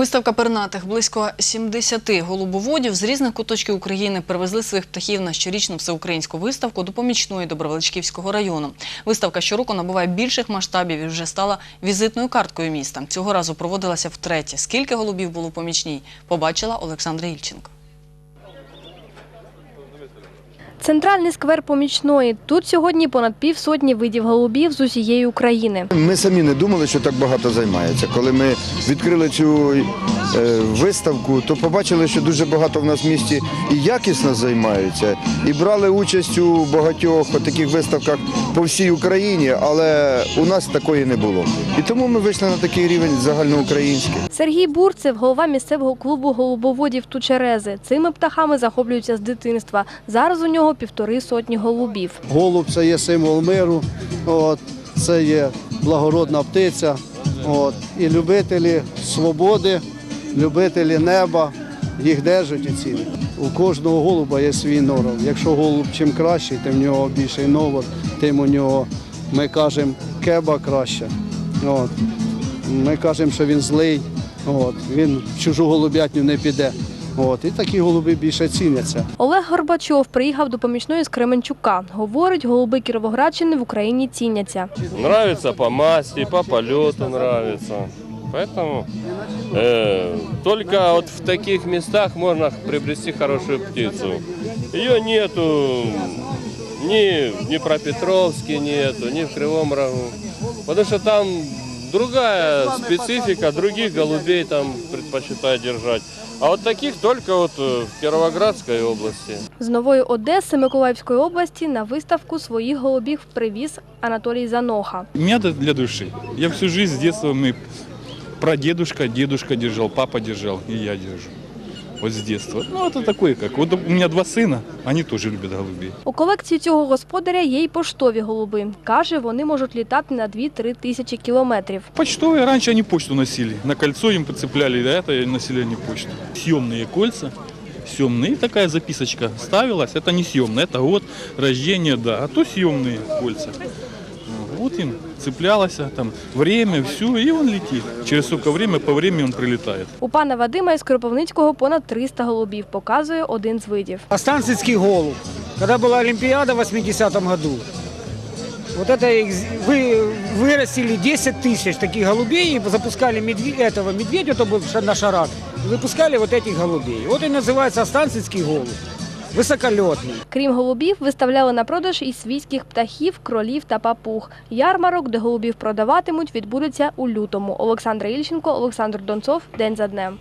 Виставка пернатих близько 70 голубоводів з різних куточків України привезли своїх птахів на щорічну всеукраїнську виставку до помічної Добровеличківського району. Виставка щороку набуває більших масштабів і вже стала візитною карткою міста. Цього разу проводилася втретє. Скільки голубів було помічній, побачила Олександра Ільченко. Центральний сквер помічної. Тут сьогодні понад півсотні видів голубів з усієї України. Ми самі не думали, що так багато займається. Коли ми відкрили цю е, виставку, то побачили, що дуже багато в нас в місті і якісно займаються, і брали участь у багатьох таких виставках по всій Україні, але у нас такої не було. І тому ми вийшли на такий рівень загальноукраїнський. Сергій Бурцев, голова місцевого клубу голубоводів Тучерези. Цими птахами захоплюється з дитинства. Зараз у нього півтори сотні голубів. Голуб це є символ миру, от, це є благородна птиця. От, і любителі свободи, любителі неба, їх держать і цінять. У кожного голуба є свій норов. Якщо голуб чим кращий, тим в нього більший новорот, тим у нього, ми кажемо, кеба краще. От. Ми кажемо, що він злий, от. він в чужу голубятню не піде. От. І такі голуби більше ціняться. Олег Горбачов приїхав до помічної з Кременчука. Говорить, голуби Кіровоградщини в Україні ціняться. Нравится по масти, по полету нравится. Поэтому э, только вот в таких местах можно приобрести хорошую птицу. Ее нету ни в Днепропетровске нету, ни в Кривом Рогу. Потому что там другая специфика, других голубей там предпочитают держать. А вот таких только вот э, в Кировоградской области. З Нової Одеси Миколаївської області на виставку своїх голубів привіз Анатолій Заноха. У меня это для души. Я всю жизнь с детства мы прадедушка, дедушка держал, папа держал, и я держу. Вот с детства. Ну, это такое как. Вот у меня два сына, они тоже любят голубей. У колекції цього господаря є й поштові голуби. Каже, вони можуть літати на 2-3 тисячі кілометрів. Почтовые раньше они почту носили. На кольцо им подцепляли, да, это носили они почту. Съемные кольца, съемные. Такая записочка ставилась. Это не съемная, это год рождения, да. А то съемные кольца. Вот им цеплялось, там время, все, и он летит. Через сколько время, по времени он прилетает. У пана Вадима із Кропивницького понад 300 голубів, показує один з видів. Останцицкий голубь. Когда была Олимпиада в 80-м году, вот это их вы, вырастили 10 тысяч таких голубей и запускали медве- этого медведя, то был ша- на шарах, и выпускали вот этих голубей. Вот и называется Останцицкий голубь. Высоколетный. Крім голубів, виставляли на продаж і свійських птахів, кролів та папуг. Ярмарок, де голубів продаватимуть, відбудеться у лютому. Олександра Ільченко, Олександр Донцов. День за днем.